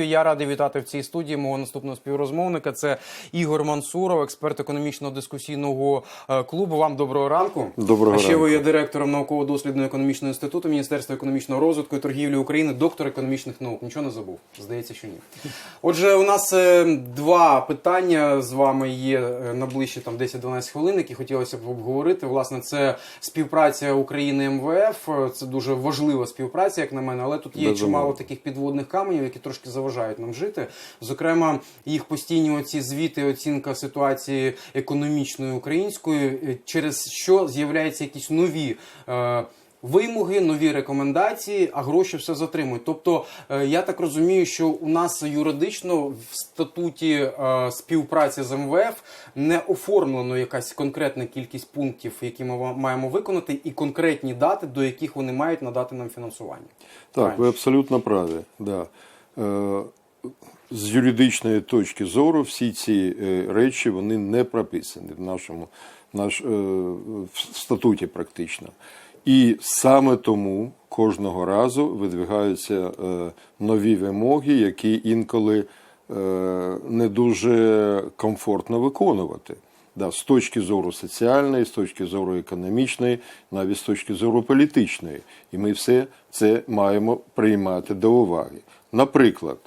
Я радий вітати в цій студії мого наступного співрозмовника. Це Ігор Мансуров, експерт економічного дискусійного е, клубу. Вам доброго ранку. Доброго а ще ранку. ви є директором науково-дослідного економічного інституту Міністерства економічного розвитку і торгівлі України, доктор економічних наук. Нічого не забув? Здається, що ні. Отже, у нас е, два питання з вами є е, на ближче там 10-12 хвилин, які хотілося б обговорити. Власне, це співпраця України МВФ. Це дуже важлива співпраця, як на мене, але тут є Безумовно. чимало таких підводних каменів, які трошки заважають нам жити. Зокрема, їх постійні оці звіти, оцінка ситуації економічної української, е, через що з'являються якісь нові. Е, Вимоги, нові рекомендації, а гроші все затримують. Тобто, е, я так розумію, що у нас юридично в статуті е, співпраці з МВФ не оформлено якась конкретна кількість пунктів, які ми маємо виконати, і конкретні дати, до яких вони мають надати нам фінансування. Так, Правильно. ви абсолютно праві. Да. Е, з юридичної точки зору всі ці е, речі вони не прописані в нашому наш, е, в статуті практично. І саме тому кожного разу видвигаються нові вимоги, які інколи не дуже комфортно виконувати. Да, з точки зору соціальної, з точки зору економічної, навіть з точки зору політичної. І ми все це маємо приймати до уваги. Наприклад,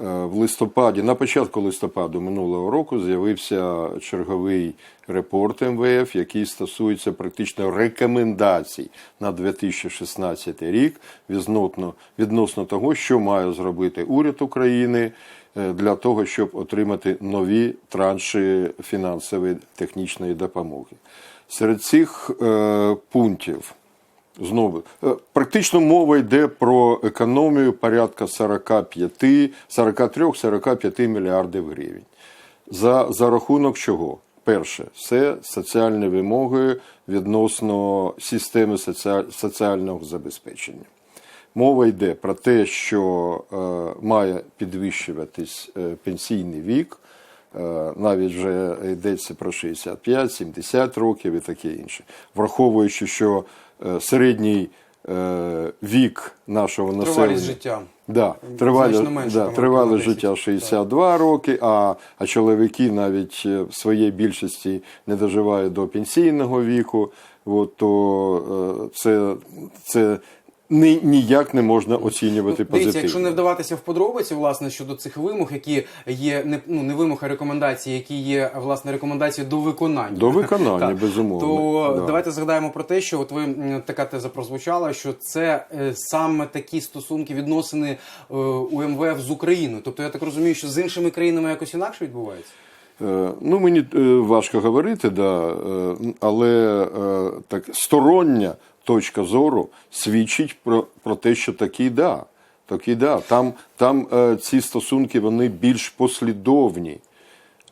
е, в листопаді, на початку листопаду минулого року з'явився черговий репорт МВФ, який стосується практично рекомендацій на 2016 рік відносно, відносно того, що має зробити уряд України е, для того, щоб отримати нові транші фінансової технічної допомоги. Серед цих е, пунктів Знову е, практично мова йде про економію порядка 45, 43-45 мільярдів гривень. За, за рахунок чого? Перше, це соціальні вимоги відносно системи соціаль, соціального забезпечення. Мова йде про те, що е, має підвищуватись е, пенсійний вік, е, навіть вже йдеться про 65-70 років і таке інше. Враховуючи, що середній е, вік нашого населення. Тривалість життя. Да, Значно менше, да, 10, життя 62 роки, а, а чоловіки навіть е, в своїй більшості не доживають до пенсійного віку, от, то е, це, це ні, ніяк не можна оцінювати Дивіться, позитивно. якщо не вдаватися в подробиці, власне, щодо цих вимог, які є не ну не вимог, а рекомендації, які є власне рекомендації до виконання. До виконання, Так. безумовно. То Да. давайте згадаємо про те, що от ви така теза прозвучала, що це е, саме такі стосунки, відносини е, у МВФ з Україною. Тобто я так розумію, що з іншими країнами якось інакше відбувається. Е, Ну, мені е, важко говорити, да, е, але так, стороння точка зору свідчить про, про те, що такі да. Такі да. Там, там е, ці стосунки вони більш послідовні.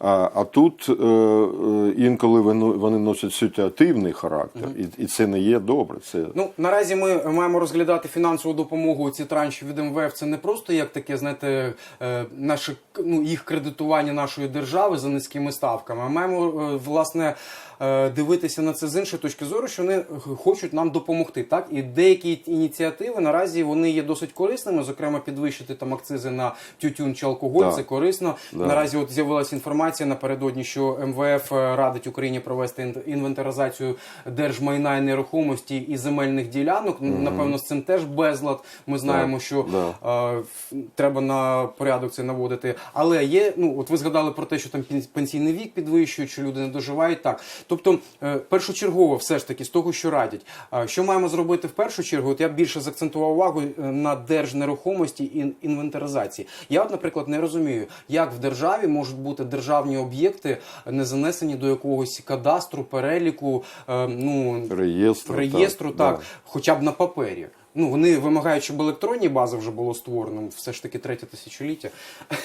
А, а тут е, е, інколи вони, вони носять ситуативний характер, і, і це не є добре. Це Ну наразі ми маємо розглядати фінансову допомогу. Ці транші від МВФ. Це не просто як таке, знаєте, е, наше ну їх кредитування нашої держави за низькими ставками. А маємо е, власне е, дивитися на це з іншої точки зору, що вони хочуть нам допомогти. Так і деякі ініціативи наразі вони є досить корисними. Зокрема, підвищити там акцизи на тютюн чи алкоголь. Так. Це корисно. Да. Наразі от з'явилася інформація напередодні, що МВФ е, радить Україні провести інвентаризацію держмайна і нерухомості і земельних ділянок. Напевно, з цим теж безлад. Ми знаємо, що да. е, треба на порядок це наводити. Але є, ну от ви згадали про те, що там пен- пенсійний вік підвищують, що люди не доживають. Так, тобто, е, першочергово, все ж таки, з того, що радять. А що маємо зробити в першу чергу? От я більше закцентував увагу е, на держнерухомості і інвентаризації. Я, от, наприклад, не розумію, як в державі можуть бути державні об'єкти не занесені до якогось кадастру, переліку, е, ну реєстр. реєстру, так, да. хоча б на папері. Ну, вони вимагають, щоб електронні бази вже було створено, все ж таки третє тисячоліття.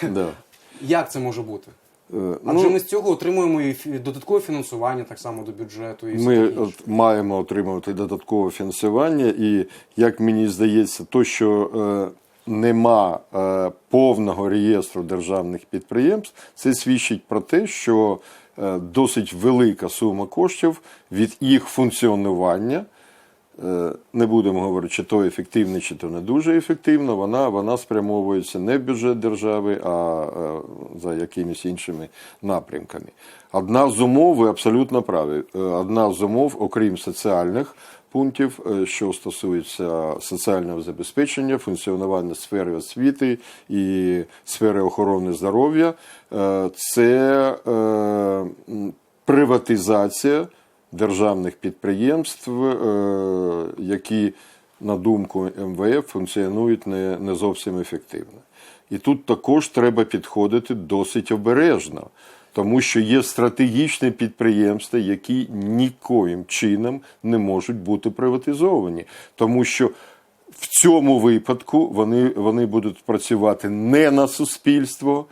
Да. Як це може бути? Е, Адже ну, ми з цього отримуємо і додаткове фінансування так само до бюджету. І Ми от маємо отримувати додаткове фінансування, і як мені здається, то що е, нема е, повного реєстру державних підприємств, це свідчить про те, що е, досить велика сума коштів від їх функціонування е, не будемо говорити, чи то ефективно, чи то не дуже ефективно, вона, вона спрямовується не в бюджет держави, а е, за якимись іншими напрямками. Одна з умов, ви абсолютно праві, е, одна з умов, окрім соціальних пунктів, е, що стосується соціального забезпечення, функціонування сфери освіти і сфери охорони здоров'я, е, це е, приватизація державних підприємств, які, на думку МВФ, функціонують не зовсім ефективно. І тут також треба підходити досить обережно, тому що є стратегічні підприємства, які нікоїм чином не можуть бути приватизовані, тому що в цьому випадку вони, вони будуть працювати не на суспільство,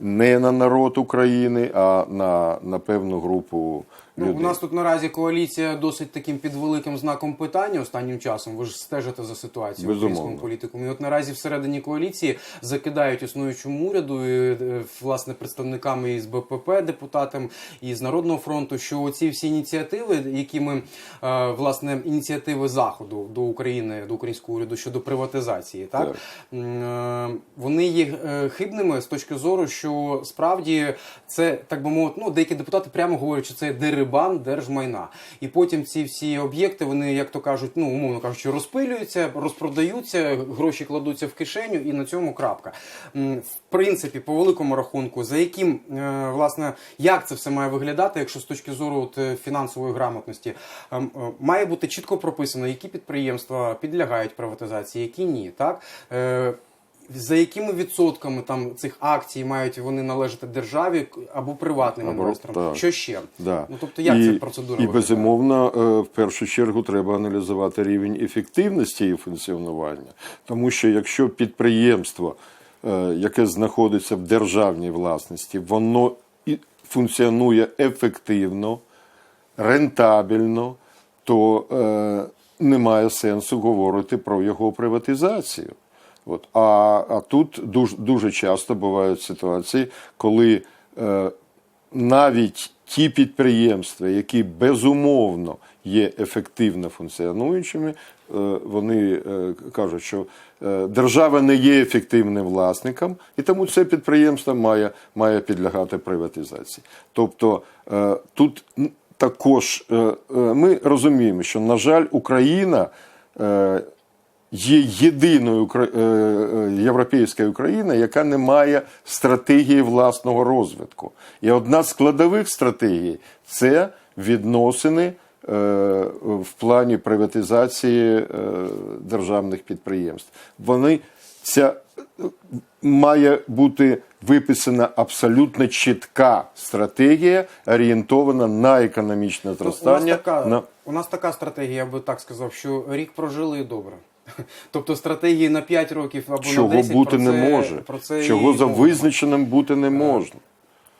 не на народ України, а на, на певну групу Ну, у нас тут наразі коаліція досить таким під великим знаком питання останнім часом. Ви ж стежите за ситуацією в українському політикумі. І от наразі всередині коаліції закидають існуючому уряду, і, е, власне, представниками із БПП, депутатам із Народного фронту, що ці всі ініціативи, які ми е, власне ініціативи заходу до України, до українського уряду щодо приватизації, так, Так. Е, вони є хибними з точки зору, що справді це так би мовити, ну деякі депутати прямо говорять, що це дерибан держмайна. І потім ці всі об'єкти, вони, як то кажуть, ну умовно кажучи, розпилюються, розпродаються, гроші кладуться в кишеню, і на цьому крапка. В принципі, по великому рахунку, за яким е, власне як це все має виглядати, якщо з точки зору от, е, фінансової грамотності ем, е, має бути чітко прописано, які підприємства підлягають приватизації, які ні, так. За якими відсотками там цих акцій мають вони належати державі або приватним Або- інвесторам? так. Що ще? Да. Ну тобто, як і, ця процедура І виглядає? безумовно, е, в першу чергу треба аналізувати рівень ефективності її функціонування. Тому що якщо підприємство, е, яке знаходиться в державній власності, воно і функціонує ефективно, рентабельно, то е, немає сенсу говорити про його приватизацію. От. А, а тут дуже, дуже часто бувають ситуації, коли е, навіть ті підприємства, які безумовно є ефективно функціонуючими, е, вони е, кажуть, що е, держава не є ефективним власником, і тому це підприємство має, має підлягати приватизації. Тобто тут також ми розуміємо, що, на жаль, Україна. Є єдиною е, е, європейською Україною, яка не має стратегії власного розвитку. І одна з складових стратегій це відносини е, в плані приватизації державних підприємств. Вони ця має бути виписана абсолютно чітка стратегія, орієнтована на економічне Ну, у, нас зростання. така, на... у нас така стратегія, я би так сказав, що рік прожили і добре. Тобто стратегії на 5 років або Чого на 10 бути про не може, Про це чого і за визначеним бути не можна.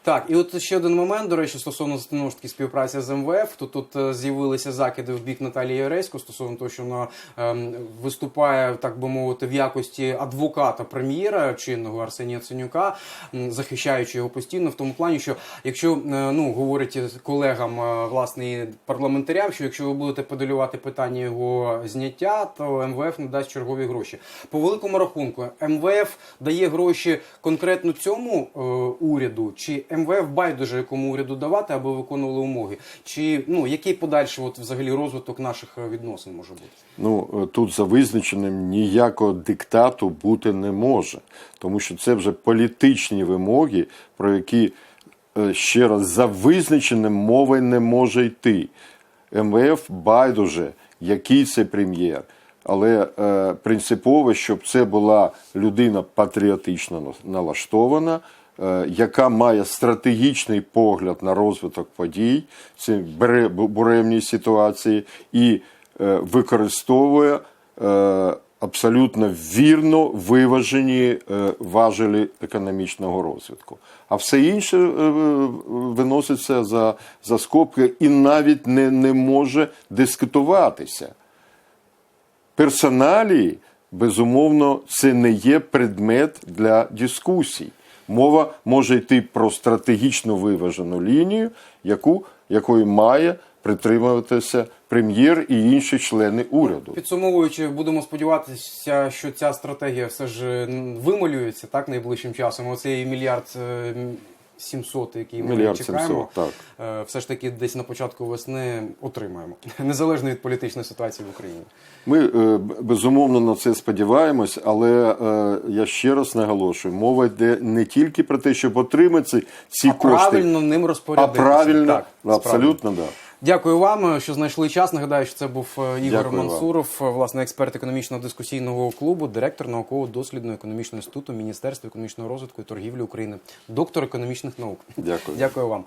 Так, і от ще один момент, до речі, стосовно знову ж таки співпраці з МВФ. То тут е, з'явилися закиди в бік Наталії Яресько стосовно того, що вона ем, виступає, так би мовити, в якості адвоката прем'єра чинного Арсенія Ценюка, захищаючи його постійно в тому плані, що якщо е, ну говорить колегам е, власне парламентарям, що якщо ви будете подолювати питання його зняття, то МВФ не дасть чергові гроші. По великому рахунку, МВФ дає гроші конкретно цьому е, уряду, чи МВФ байдуже якому уряду давати, аби виконували умови, чи ну який подальший от взагалі розвиток наших е, відносин може бути? Ну е, тут за визначеним ніякого диктату бути не може, тому що це вже політичні вимоги, про які е, ще раз за визначеним мови не може йти. МВФ байдуже, який це прем'єр. Але е, принципово, щоб це була людина патріотично налаштована, яка має стратегічний погляд на розвиток подій, це бере буремні ситуації і е, використовує е, абсолютно вірно виважені е, важелі економічного розвитку. А все інше е, виноситься за, за скобки і навіть не, не може дискутуватися. Персоналії, безумовно, це не є предмет для дискусій. Мова може йти про стратегічно виважену лінію, яку, якою має притримуватися прем'єр і інші члени уряду. Підсумовуючи, будемо сподіватися, що ця стратегія все ж вималюється так найближчим часом. Оцей мільярд е, 700, який ми Мільярд чекаємо, 700, так. все ж таки десь на початку весни отримаємо, незалежно від політичної ситуації в Україні. Ми е, безумовно на це сподіваємось, але е, я ще раз наголошую: мова йде не тільки про те, щоб отримати ці А кошти, правильно ним а правильно, Так, абсолютно да. Дякую вам, що знайшли час. Нагадаю, що це був е, Ігор Дякую. Мансуров, вам. власне, експерт економічного дискусійного клубу, директор науково-дослідного економічного інституту Міністерства економічного розвитку і торгівлі України, доктор економічних наук. Дякую. Дякую вам.